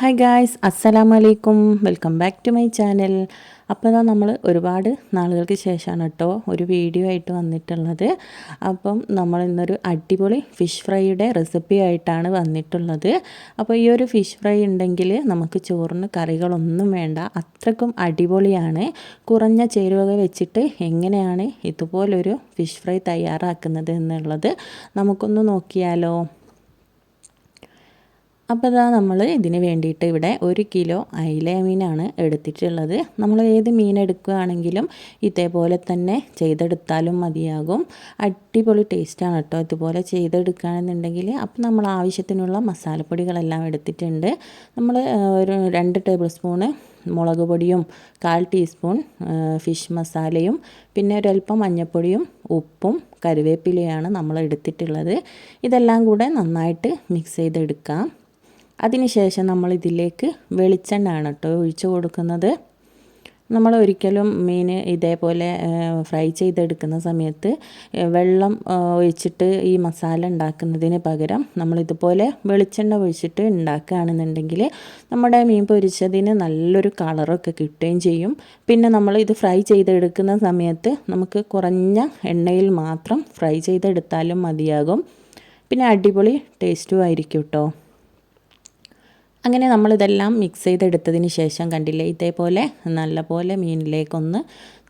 Hi guys അസ്സലാമു അലൈക്കും welcome back to my channel അപ്പോൾ ഇതാ നമ്മൾ ഒരുപാട് നാളുകൾക്ക് ശേഷമാണ് കേട്ടോ ഒരു വീഡിയോ ആയിട്ട് വന്നിട്ടുള്ളത്. അപ്പം നമ്മൾ ഇന്നൊരു അടിപൊളി ഫിഷ് ഫ്രൈയുടെ റെസിപ്പി ആയിട്ടാണ് വന്നിട്ടുള്ളത്. അപ്പോൾ ഈ ഒരു ഫിഷ് ഫ്രൈ ഉണ്ടെങ്കിൽ നമുക്ക് ചോറിന് കറികളൊന്നും വേണ്ട. അത്രക്കും അടിപൊളിയാണ്. കുറഞ്ഞ ചേരുവക വെച്ചിട്ട് എങ്ങനെയാണ് ഇതുപോലൊരു ഫിഷ് ഫ്രൈ തയ്യാറാക്കുന്നത് എന്നുള്ളത് നമുക്കൊന്ന് നോക്കിയാലോ. അപ്പോൾ ഇതാ നമ്മൾ ഇതിന് വേണ്ടിയിട്ട് ഇവിടെ ഒരു കിലോ അയില മീനാണ് എടുത്തിട്ടുള്ളത്. നമ്മൾ ഏത് മീൻ എടുക്കുകയാണെങ്കിലും ഇതേപോലെ തന്നെ ചെയ്തെടുത്താലും മതിയാകും. അടിപൊളി ടേസ്റ്റാണ് കേട്ടോ ഇതുപോലെ ചെയ്തെടുക്കുകയാണെന്നുണ്ടെങ്കിൽ അപ്പോൾ നമ്മൾ ആവശ്യത്തിനുള്ള മസാലപ്പൊടികളെല്ലാം എടുത്തിട്ടുണ്ട്. നമ്മൾ ഒരു രണ്ട് ടേബിൾ സ്പൂണ് മുളക് പൊടിയും കാൽ ടീസ്പൂൺ ഫിഷ് മസാലയും പിന്നെ ഒരല്പം മഞ്ഞൾപ്പൊടിയും ഉപ്പും കരുവേപ്പിലയാണ് നമ്മൾ എടുത്തിട്ടുള്ളത്. ഇതെല്ലാം കൂടെ നന്നായിട്ട് മിക്സ് ചെയ്തെടുക്കാം. അതിനുശേഷം നമ്മൾ ഇതിലേക്ക് വെളിച്ചെണ്ണയാണ് കേട്ടോ ഒഴിച്ച് കൊടുക്കുന്നത്. നമ്മൾ ഒരിക്കലും മീൻ ഇതേപോലെ ഫ്രൈ ചെയ്തെടുക്കുന്ന സമയത്ത് വെള്ളം ഒഴിച്ചിട്ട് ഈ മസാല ഉണ്ടാക്കുന്നതിന് പകരം നമ്മൾ ഇതുപോലെ വെളിച്ചെണ്ണ ഒഴിച്ചിട്ട് ഉണ്ടാക്കുകയാണെന്നുണ്ടെങ്കിൽ നമ്മുടെ മീൻ പൊരിച്ചതിന് നല്ലൊരു കളറൊക്കെ കിട്ടുകയും ചെയ്യും. പിന്നെ നമ്മൾ ഇത് ഫ്രൈ ചെയ്തെടുക്കുന്ന സമയത്ത് നമുക്ക് കുറഞ്ഞ എണ്ണയിൽ മാത്രം ഫ്രൈ ചെയ്തെടുത്താലും മതിയാകും. പിന്നെ അടിപൊളി ടേസ്റ്റും ആയിരിക്കും കേട്ടോ. അങ്ങനെ നമ്മളിതെല്ലാം മിക്സ് ചെയ്തെടുത്തതിന് ശേഷം കണ്ടില്ലേ ഇതേപോലെ നല്ലപോലെ മീനിലേക്കൊന്ന്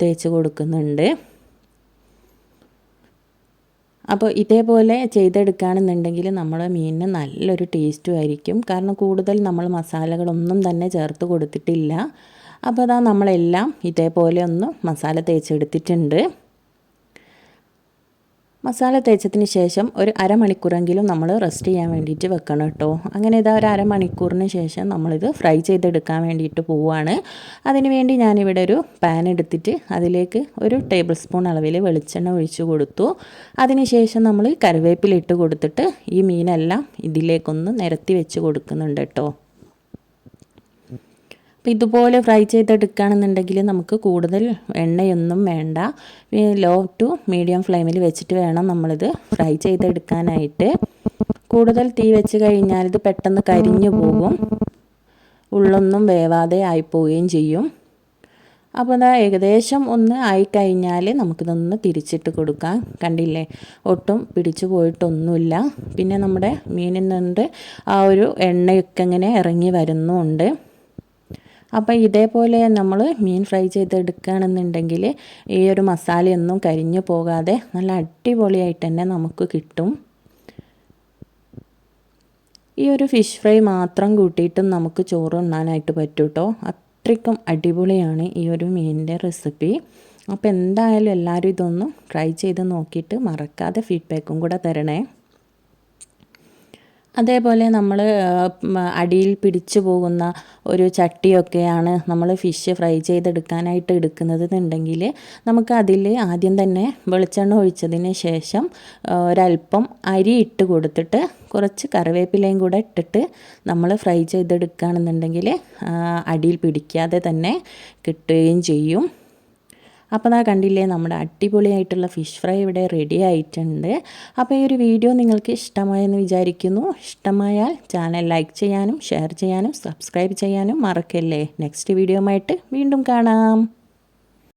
തേച്ച് കൊടുക്കുന്നുണ്ട്. അപ്പോൾ ഇതേപോലെ ചെയ്തെടുക്കുകയാണെന്നുണ്ടെങ്കിൽ നമ്മുടെ മീനിന് നല്ലൊരു ടേസ്റ്റും ആയിരിക്കും. കാരണം കൂടുതൽ നമ്മൾ മസാലകളൊന്നും തന്നെ ചേർത്ത് കൊടുത്തിട്ടില്ല. അപ്പോൾ അതാ നമ്മളെല്ലാം ഇതേപോലെ ഒന്ന് മസാല തേച്ചെടുത്തിട്ടുണ്ട്. മസാല തേച്ചതിന് ശേഷം ഒരു അരമണിക്കൂറെങ്കിലും നമ്മൾ റെസ്റ്റ് ചെയ്യാൻ വേണ്ടിയിട്ട് വെക്കണം കേട്ടോ. അങ്ങനെ ഇതാ ഒരു അരമണിക്കൂറിന് ശേഷം നമ്മളിത് ഫ്രൈ ചെയ്തെടുക്കാൻ വേണ്ടിയിട്ട് പോവുകയാണ്. അതിനുവേണ്ടി ഞാനിവിടെ ഒരു പാൻ എടുത്തിട്ട് അതിലേക്ക് ഒരു ടേബിൾ സ്പൂൺ അളവിൽ വെളിച്ചെണ്ണ ഒഴിച്ചു കൊടുത്തു. അതിനുശേഷം നമ്മൾ കറിവേപ്പിലിട്ട് കൊടുത്തിട്ട് ഈ മീനെല്ലാം ഇതിലേക്കൊന്ന് നിരത്തി വെച്ച് കൊടുക്കുന്നുണ്ട് കേട്ടോ. അപ്പോൾ ഇതുപോലെ ഫ്രൈ ചെയ്തെടുക്കുകയാണെന്നുണ്ടെങ്കിൽ നമുക്ക് കൂടുതൽ എണ്ണയൊന്നും വേണ്ട. ലോ ടു മീഡിയം ഫ്ലെയിമിൽ വെച്ചിട്ട് വേണം നമ്മളിത് ഫ്രൈ ചെയ്തെടുക്കാനായിട്ട്. കൂടുതൽ തീ വെച്ച് കഴിഞ്ഞാൽ ഇത് പെട്ടെന്ന് കരിഞ്ഞു പോകും. ഉള്ളൊന്നും വേവാതെ ആയിപ്പോവുകയും ചെയ്യും. അപ്പോൾ അതാ ഏകദേശം ഒന്ന് ആയിക്കഴിഞ്ഞാൽ നമുക്കിതൊന്ന് തിരിച്ചിട്ട് കൊടുക്കാം. കണ്ടില്ലേ? ഒട്ടും പിടിച്ചു പോയിട്ടൊന്നുമില്ല. പിന്നെ നമ്മുടെ മീനിൽ നിന്ന് ആ ഒരു എണ്ണയൊക്കെ ഇങ്ങനെ ഇറങ്ങി വരുന്നുമുണ്ട് അപ്പോൾ ഇതേപോലെ നമ്മൾ മീൻ ഫ്രൈ ചെയ്തെടുക്കുകയാണെന്നുണ്ടെങ്കിൽ ഈ ഒരു മസാലയൊന്നും കരിഞ്ഞു പോകാതെ നല്ല അടിപൊളിയായിട്ട് തന്നെ നമുക്ക് കിട്ടും. ഈ ഒരു ഫിഷ് ഫ്രൈ മാത്രം കൂട്ടിയിട്ടും നമുക്ക് ചോറ് ഉണ്ണാനായിട്ട് പറ്റും കേട്ടോ അത്രയ്ക്കും അടിപൊളിയാണ് ഈ ഒരു മീനിന്റെ റെസിപ്പി അപ്പോൾ എന്തായാലും എല്ലാവരും ഇതൊന്നും ട്രൈ ചെയ്ത് നോക്കിയിട്ട് മറക്കാതെ ഫീഡ്ബാക്കും കൂടെ തരണേ. അതേപോലെ നമ്മൾ അടിയിൽ പിടിച്ചു പോകുന്ന ഒരു ചട്ടിയൊക്കെയാണ് നമ്മൾ ഫിഷ് ഫ്രൈ ചെയ്തെടുക്കാനായിട്ട് എടുക്കുന്നത് എന്നുണ്ടെങ്കിൽ നമുക്ക് അതിൽ ആദ്യം തന്നെ വെളിച്ചെണ്ണ ഒഴിച്ചതിന് ശേഷം ഒരല്പം അരി ഇട്ട് കൊടുത്തിട്ട് കുറച്ച് കറിവേപ്പിലയും കൂടെ ഇട്ടിട്ട് നമ്മൾ ഫ്രൈ ചെയ്തെടുക്കുകയാണെന്നുണ്ടെങ്കിൽ അടിയിൽ പിടിക്കാതെ തന്നെ കിട്ടുകയും ചെയ്യും. അപ്പോൾ അതാ കണ്ടില്ലേ നമ്മുടെ അടിപൊളിയായിട്ടുള്ള ഫിഷ് ഫ്രൈ ഇവിടെ റെഡി ആയിട്ടുണ്ട്. അപ്പോൾ ഈ ഒരു വീഡിയോ നിങ്ങൾക്ക് ഇഷ്ടമായെന്ന് വിചാരിക്കുന്നു. ഇഷ്ടമായാൽ ചാനൽ ലൈക്ക് ചെയ്യാനും ഷെയർ ചെയ്യാനും സബ്സ്ക്രൈബ് ചെയ്യാനും മറക്കല്ലേ. നെക്സ്റ്റ് വീഡിയോ വീണ്ടും കാണാം.